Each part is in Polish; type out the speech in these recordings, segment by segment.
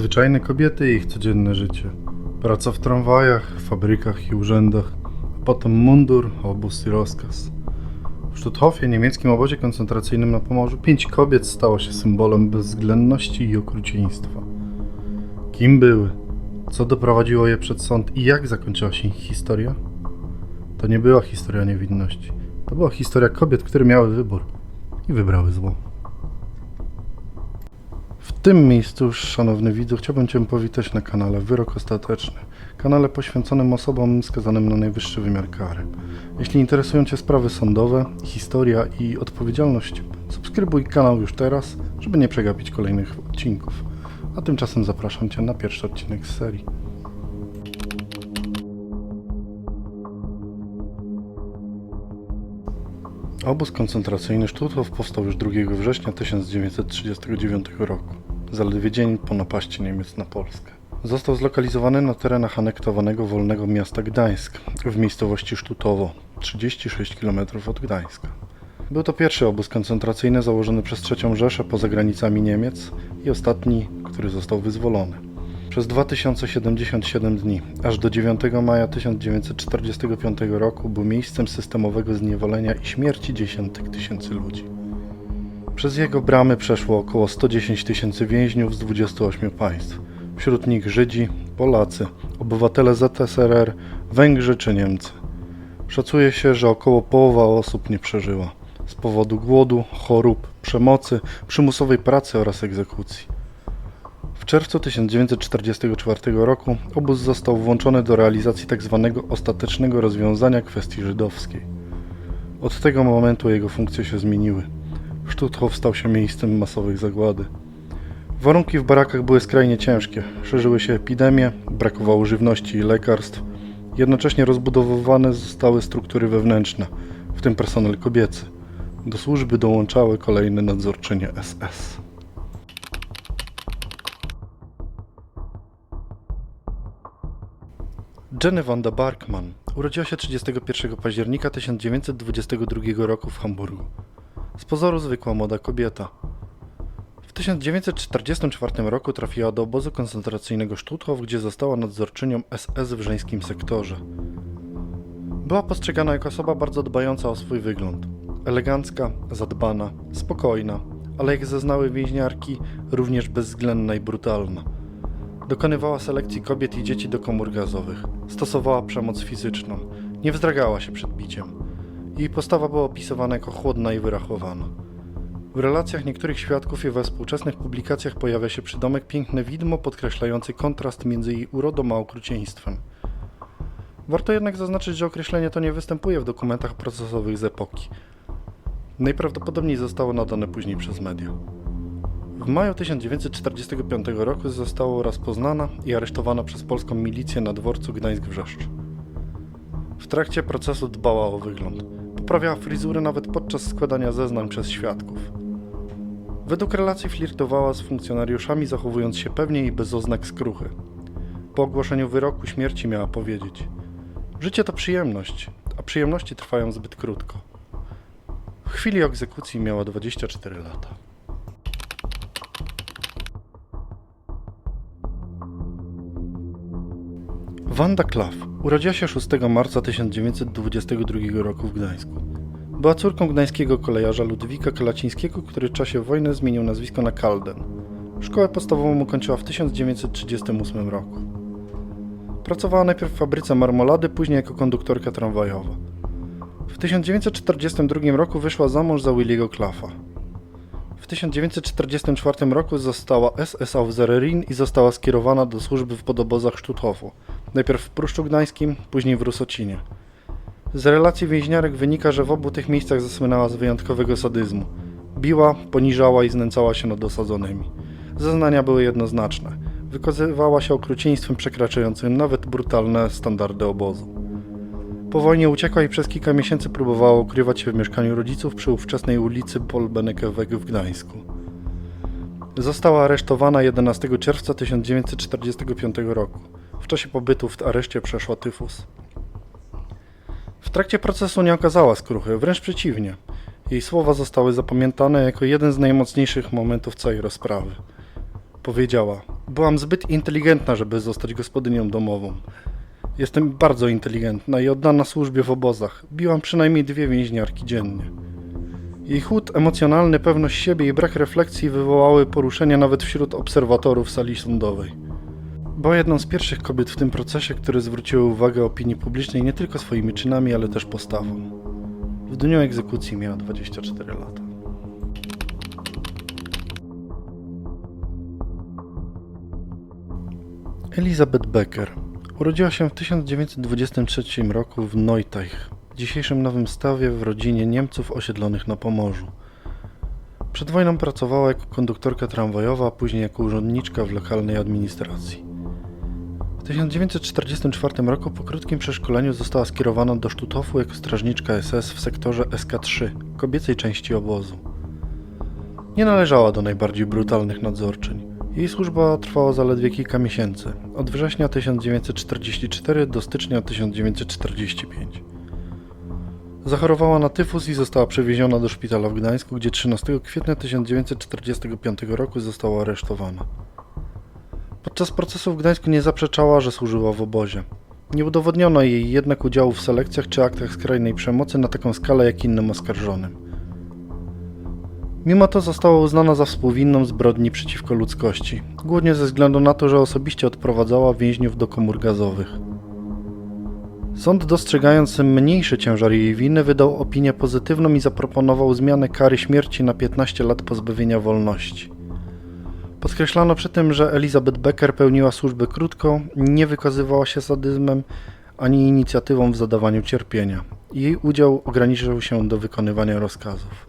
Zwyczajne kobiety i ich codzienne życie. Praca w tramwajach, fabrykach i urzędach. A potem mundur, obóz i rozkaz. W Sztuthofie, niemieckim obozie koncentracyjnym na Pomorzu, pięć kobiet stało się symbolem bezwzględności i okrucieństwa. Kim były? Co doprowadziło je przed sąd i jak zakończyła się ich historia? To nie była historia niewinności. To była historia kobiet, które miały wybór i wybrały zło. W tym miejscu, szanowny widzu, chciałbym Cię powitać na kanale Wyrok Ostateczny. Kanale poświęconym osobom skazanym na najwyższy wymiar kary. Jeśli interesują Cię sprawy sądowe, historia i odpowiedzialność, subskrybuj kanał już teraz, żeby nie przegapić kolejnych odcinków. A tymczasem zapraszam Cię na pierwszy odcinek z serii. Obóz koncentracyjny Sztuthów powstał już 2 września 1939 roku, zaledwie dzień po napaści Niemiec na Polskę. Został zlokalizowany na terenach anektowanego wolnego miasta Gdańsk w miejscowości Sztutowo, 36 km od Gdańska. Był to pierwszy obóz koncentracyjny założony przez III Rzeszę poza granicami Niemiec i ostatni, który został wyzwolony. Przez 2077 dni, aż do 9 maja 1945 roku, był miejscem systemowego zniewolenia i śmierci dziesiątek tysięcy ludzi. Przez jego bramy przeszło około 110 tysięcy więźniów z 28 państw, wśród nich Żydzi, Polacy, obywatele ZSRR, Węgrzy czy Niemcy. Szacuje się, że około połowa osób nie przeżyła z powodu głodu, chorób, przemocy, przymusowej pracy oraz egzekucji. W czerwcu 1944 roku obóz został włączony do realizacji tzw. ostatecznego rozwiązania kwestii żydowskiej. Od tego momentu jego funkcje się zmieniły. Sztuthof stał się miejscem masowej zagłady. Warunki w barakach były skrajnie ciężkie. Szerzyły się epidemie, brakowało żywności i lekarstw. Jednocześnie rozbudowywane zostały struktury wewnętrzne, w tym personel kobiecy. Do służby dołączały kolejne nadzorczynie SS. Jenny Wanda Barkman urodziła się 31 października 1922 roku w Hamburgu. Z pozoru zwykła młoda kobieta. W 1944 roku trafiła do obozu koncentracyjnego Stutthof, gdzie została nadzorczynią SS w żeńskim sektorze. Była postrzegana jako osoba bardzo dbająca o swój wygląd. Elegancka, zadbana, spokojna, ale jak zeznały więźniarki, również bezwzględna i brutalna. Dokonywała selekcji kobiet i dzieci do komór gazowych. Stosowała przemoc fizyczną. Nie wzdragała się przed biciem. Jej postawa była opisywana jako chłodna i wyrachowana. W relacjach niektórych świadków i we współczesnych publikacjach pojawia się przydomek piękne widmo podkreślający kontrast między jej urodą a okrucieństwem. Warto jednak zaznaczyć, że określenie to nie występuje w dokumentach procesowych z epoki. Najprawdopodobniej zostało nadane później przez media. W maju 1945 roku została rozpoznana i aresztowana przez polską milicję na dworcu Gdańsk-Wrzeszcz. W trakcie procesu dbała o wygląd. Poprawiała fryzurę nawet podczas składania zeznań przez świadków. Według relacji flirtowała z funkcjonariuszami, zachowując się pewnie i bez oznak skruchy. Po ogłoszeniu wyroku śmierci miała powiedzieć: Życie to przyjemność, a przyjemności trwają zbyt krótko. W chwili egzekucji miała 24 lata. Wanda Klaw urodziła się 6 marca 1922 roku w Gdańsku. Była córką gdańskiego kolejarza Ludwika Kalacińskiego, który w czasie wojny zmienił nazwisko na Kalden. Szkołę podstawową ukończyła w 1938 roku. Pracowała najpierw w fabryce marmolady, później jako konduktorka tramwajowa. W 1942 roku wyszła za mąż za Williego Klaffa. W 1944 roku została SS Aufseherin i została skierowana do służby w podobozach Stutthofu. Najpierw w Pruszczu Gdańskim, później w Rusocinie. Z relacji więźniarek wynika, że w obu tych miejscach zasłynęła z wyjątkowego sadyzmu. Biła, poniżała i znęcała się nad osadzonymi. Zeznania były jednoznaczne. Wykazywała się okrucieństwem przekraczającym nawet brutalne standardy obozu. Po wojnie uciekła i przez kilka miesięcy próbowała ukrywać się w mieszkaniu rodziców przy ówczesnej ulicy Polbenekeweg w Gdańsku. Została aresztowana 11 czerwca 1945 roku. W czasie pobytu w areszcie przeszła tyfus. W trakcie procesu nie okazała skruchy, wręcz przeciwnie. Jej słowa zostały zapamiętane jako jeden z najmocniejszych momentów całej rozprawy. Powiedziała: Byłam zbyt inteligentna, żeby zostać gospodynią domową. Jestem bardzo inteligentna i oddana służbie w obozach. Biłam przynajmniej dwie więźniarki dziennie. Jej chłód emocjonalny, pewność siebie i brak refleksji wywołały poruszenia nawet wśród obserwatorów sali sądowej. Była jedną z pierwszych kobiet w tym procesie, które zwróciły uwagę opinii publicznej nie tylko swoimi czynami, ale też postawą. W dniu egzekucji miała 24 lata. Elizabeth Becker urodziła się w 1923 roku w Neuteich, dzisiejszym Nowym Stawie w rodzinie Niemców osiedlonych na Pomorzu. Przed wojną pracowała jako konduktorka tramwajowa, a później jako urzędniczka w lokalnej administracji. W 1944 roku po krótkim przeszkoleniu została skierowana do Sztutofu jako strażniczka SS w sektorze SK3, kobiecej części obozu. Nie należała do najbardziej brutalnych nadzorczyń. Jej służba trwała zaledwie kilka miesięcy, od września 1944 do stycznia 1945. Zachorowała na tyfus i została przewieziona do szpitala w Gdańsku, gdzie 13 kwietnia 1945 roku została aresztowana. Podczas procesu w Gdańsku nie zaprzeczała, że służyła w obozie. Nie udowodniono jej jednak udziału w selekcjach czy aktach skrajnej przemocy na taką skalę jak innym oskarżonym. Mimo to została uznana za współwinną zbrodni przeciwko ludzkości, głównie ze względu na to, że osobiście odprowadzała więźniów do komór gazowych. Sąd, dostrzegając mniejszy ciężar jej winy, wydał opinię pozytywną i zaproponował zmianę kary śmierci na 15 lat pozbawienia wolności. Podkreślano przy tym, że Elizabeth Becker pełniła służbę krótko, nie wykazywała się sadyzmem ani inicjatywą w zadawaniu cierpienia. Jej udział ograniczył się do wykonywania rozkazów.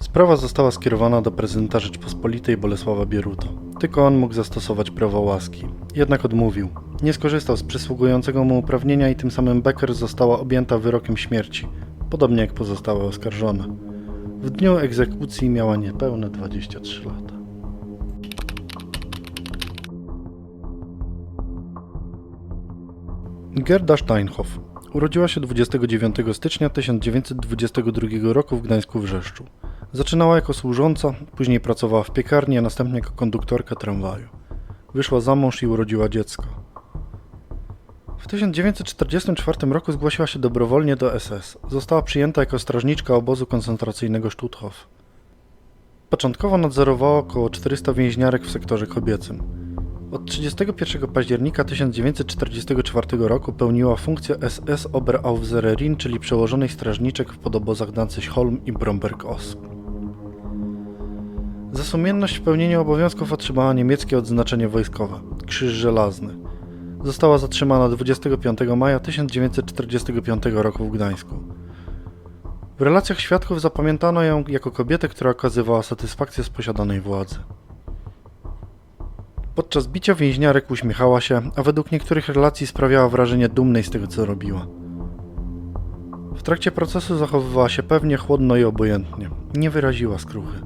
Sprawa została skierowana do prezydenta Rzeczpospolitej Bolesława Bieruto. Tylko on mógł zastosować prawo łaski. Jednak odmówił. Nie skorzystał z przysługującego mu uprawnienia i tym samym Becker została objęta wyrokiem śmierci, podobnie jak pozostałe oskarżone. W dniu egzekucji miała niepełne 23 lata. Gerda Steinhoff urodziła się 29 stycznia 1922 roku w Gdańsku Wrzeszczu. Zaczynała jako służąca, później pracowała w piekarni, a następnie jako konduktorka tramwaju. Wyszła za mąż i urodziła dziecko. W 1944 roku zgłosiła się dobrowolnie do SS. Została przyjęta jako strażniczka obozu koncentracyjnego Stutthof. Początkowo nadzorowała około 400 więźniarek w sektorze kobiecym. Od 31 października 1944 roku pełniła funkcję SS Oberaufseherin, czyli przełożonej strażniczek w podobozach Danzig-Holm i Bromberg-Ost. Za sumienność w pełnieniu obowiązków otrzymała niemieckie odznaczenie wojskowe Krzyż Żelazny. Została zatrzymana 25 maja 1945 roku w Gdańsku. W relacjach świadków zapamiętano ją jako kobietę, która okazywała satysfakcję z posiadanej władzy. Podczas bicia więźniarek uśmiechała się, a według niektórych relacji sprawiała wrażenie dumnej z tego, co robiła. W trakcie procesu zachowywała się pewnie, chłodno i obojętnie. Nie wyraziła skruchy.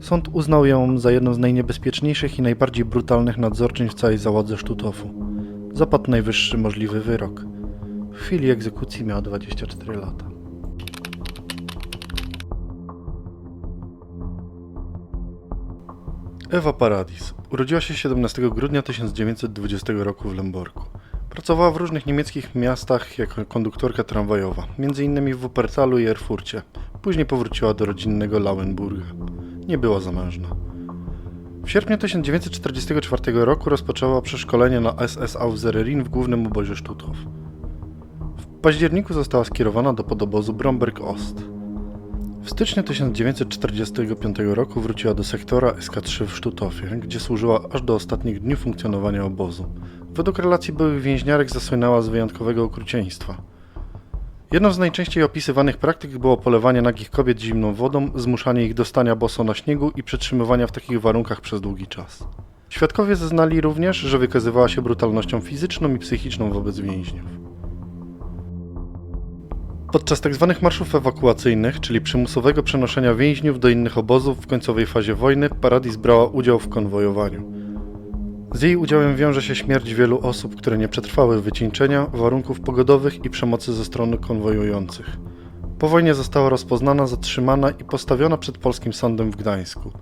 Sąd uznał ją za jedną z najniebezpieczniejszych i najbardziej brutalnych nadzorczyń w całej załodze Sztutofu. Zapadł najwyższy możliwy wyrok. W chwili egzekucji miała 24 lata. Ewa Paradis urodziła się 17 grudnia 1920 roku w Lemborku. Pracowała w różnych niemieckich miastach jako konduktorka tramwajowa, m.in. w Wuppertalu i Erfurcie. Później powróciła do rodzinnego Lauenburga. Nie była zamężna. W sierpniu 1944 roku rozpoczęła przeszkolenie na SS Aufseherin w głównym obozie Stutthof. W październiku została skierowana do podobozu Bromberg-Ost. W styczniu 1945 roku wróciła do sektora SK3 w Sztutofie, gdzie służyła aż do ostatnich dni funkcjonowania obozu. Według relacji byłych więźniarek zasłynęła z wyjątkowego okrucieństwa. Jedną z najczęściej opisywanych praktyk było polewanie nagich kobiet zimną wodą, zmuszanie ich do stania boso na śniegu i przetrzymywania w takich warunkach przez długi czas. Świadkowie zeznali również, że wykazywała się brutalnością fizyczną i psychiczną wobec więźniów. Podczas tzw. marszów ewakuacyjnych, czyli przymusowego przenoszenia więźniów do innych obozów w końcowej fazie wojny, Paradis brała udział w konwojowaniu. Z jej udziałem wiąże się śmierć wielu osób, które nie przetrwały wycieńczenia, warunków pogodowych i przemocy ze strony konwojujących. Po wojnie została rozpoznana, zatrzymana i postawiona przed polskim sądem w Gdańsku.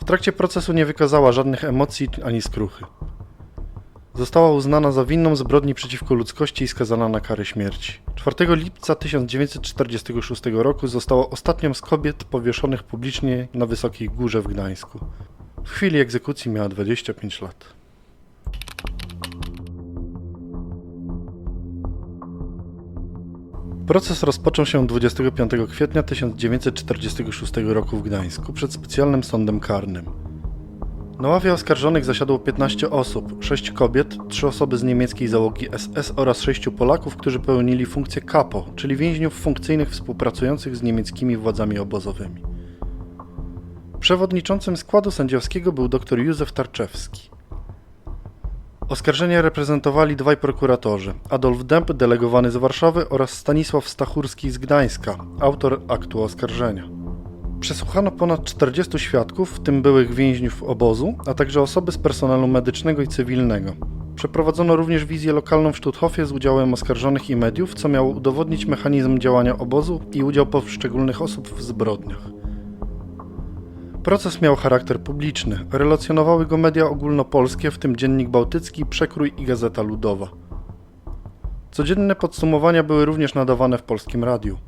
W trakcie procesu nie wykazała żadnych emocji ani skruchy. Została uznana za winną zbrodni przeciwko ludzkości i skazana na karę śmierci. 4 lipca 1946 roku została ostatnią z kobiet powieszonych publicznie na Wysokiej Górze w Gdańsku. W chwili egzekucji miała 25 lat. Proces rozpoczął się 25 kwietnia 1946 roku w Gdańsku przed specjalnym sądem karnym. Na ławie oskarżonych zasiadło 15 osób, 6 kobiet, 3 osoby z niemieckiej załogi SS oraz 6 Polaków, którzy pełnili funkcję kapo, czyli więźniów funkcyjnych współpracujących z niemieckimi władzami obozowymi. Przewodniczącym składu sędziowskiego był dr Józef Tarczewski. Oskarżenie reprezentowali dwaj prokuratorzy: Adolf Dęb, delegowany z Warszawy, oraz Stanisław Stachurski z Gdańska, autor aktu oskarżenia. Przesłuchano ponad 40 świadków, w tym byłych więźniów obozu, a także osoby z personelu medycznego i cywilnego. Przeprowadzono również wizję lokalną w Sztuthofie z udziałem oskarżonych i mediów, co miało udowodnić mechanizm działania obozu i udział poszczególnych osób w zbrodniach. Proces miał charakter publiczny. Relacjonowały go media ogólnopolskie, w tym Dziennik Bałtycki, Przekrój i Gazeta Ludowa. Codzienne podsumowania były również nadawane w polskim radiu.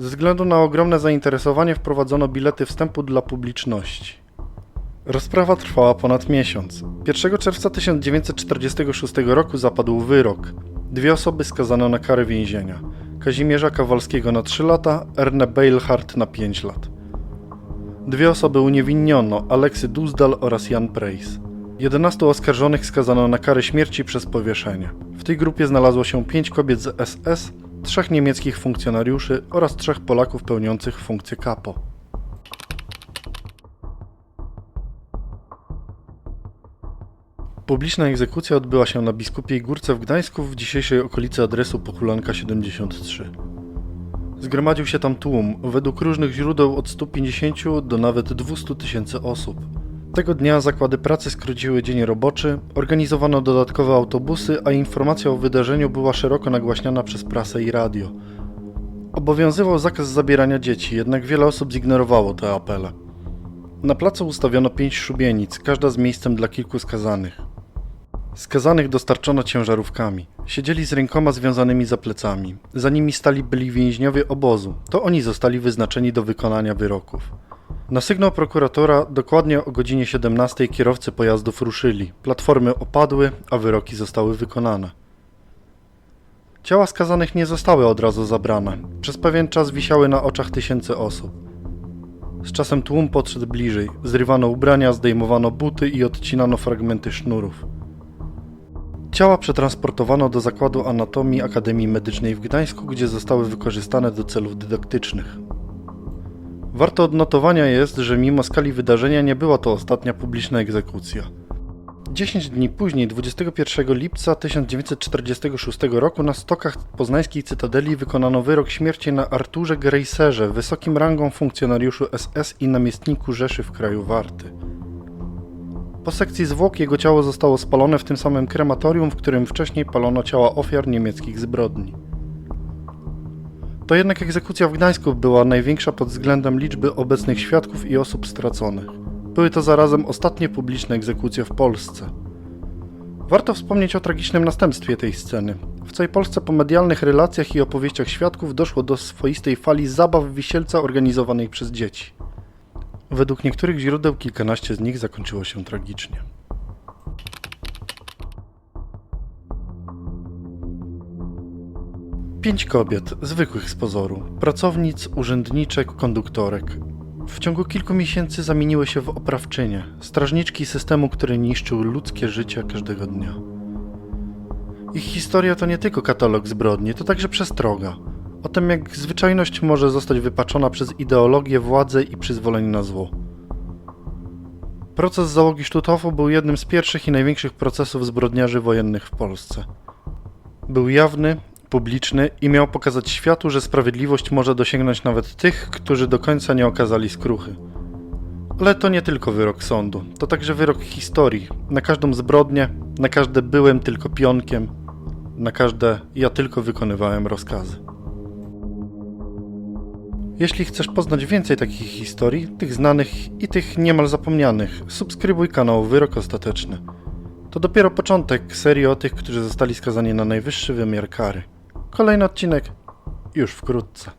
Ze względu na ogromne zainteresowanie wprowadzono bilety wstępu dla publiczności. Rozprawa trwała ponad miesiąc. 1 czerwca 1946 roku zapadł wyrok. Dwie osoby skazano na karę więzienia. Kazimierza Kowalskiego na 3 lata, Erne Beilhardt na 5 lat. Dwie osoby uniewinniono, Aleksy Duzdal oraz Jan Preis. 11 oskarżonych skazano na karę śmierci przez powieszenie. W tej grupie znalazło się 5 kobiet z SS, trzech niemieckich funkcjonariuszy oraz trzech Polaków pełniących funkcję kapo. Publiczna egzekucja odbyła się na Biskupiej Górce w Gdańsku w dzisiejszej okolicy adresu Pochulanka 73. Zgromadził się tam tłum, według różnych źródeł od 150 do nawet 200 tysięcy osób. Tego dnia zakłady pracy skróciły dzień roboczy, organizowano dodatkowe autobusy, a informacja o wydarzeniu była szeroko nagłaśniana przez prasę i radio. Obowiązywał zakaz zabierania dzieci, jednak wiele osób zignorowało te apele. Na placu ustawiono pięć szubienic, każda z miejscem dla kilku skazanych. Skazanych dostarczono ciężarówkami. Siedzieli z rękoma związanymi za plecami. Za nimi stali byli więźniowie obozu. To oni zostali wyznaczeni do wykonania wyroków. Na sygnał prokuratora dokładnie o godzinie 17 kierowcy pojazdów ruszyli. Platformy opadły, a wyroki zostały wykonane. Ciała skazanych nie zostały od razu zabrane. Przez pewien czas wisiały na oczach tysięcy osób. Z czasem tłum podszedł bliżej. Zrywano ubrania, zdejmowano buty i odcinano fragmenty sznurów. Ciała przetransportowano do Zakładu Anatomii Akademii Medycznej w Gdańsku, gdzie zostały wykorzystane do celów dydaktycznych. Warto odnotowania jest, że mimo skali wydarzenia nie była to ostatnia publiczna egzekucja. 10 dni później, 21 lipca 1946 roku na stokach poznańskiej Cytadeli wykonano wyrok śmierci na Arturze Greiserze, wysokim rangą funkcjonariuszu SS i namiestniku Rzeszy w kraju Warty. Po sekcji zwłok jego ciało zostało spalone w tym samym krematorium, w którym wcześniej palono ciała ofiar niemieckich zbrodni. To jednak egzekucja w Gdańsku była największa pod względem liczby obecnych świadków i osób straconych. Były to zarazem ostatnie publiczne egzekucje w Polsce. Warto wspomnieć o tragicznym następstwie tej sceny. W całej Polsce po medialnych relacjach i opowieściach świadków doszło do swoistej fali zabaw wisielca organizowanej przez dzieci. Według niektórych źródeł kilkanaście z nich zakończyło się tragicznie. Pięć kobiet, zwykłych z pozoru, pracownic, urzędniczek, konduktorek. W ciągu kilku miesięcy zamieniły się w oprawczynie, strażniczki systemu, który niszczył ludzkie życie każdego dnia. Ich historia to nie tylko katalog zbrodni, to także przestroga. O tym, jak zwyczajność może zostać wypaczona przez ideologię, władzę i przyzwolenie na zło. Proces załogi Sztutofu był jednym z pierwszych i największych procesów zbrodniarzy wojennych w Polsce. Był jawny, publiczny i miał pokazać światu, że sprawiedliwość może dosięgnąć nawet tych, którzy do końca nie okazali skruchy. Ale to nie tylko wyrok sądu, to także wyrok historii. Na każdą zbrodnię, na każde byłem tylko pionkiem, na każde ja tylko wykonywałem rozkazy. Jeśli chcesz poznać więcej takich historii, tych znanych i tych niemal zapomnianych, subskrybuj kanał Wyrok Ostateczny. To dopiero początek serii o tych, którzy zostali skazani na najwyższy wymiar kary. Kolejny odcinek już wkrótce.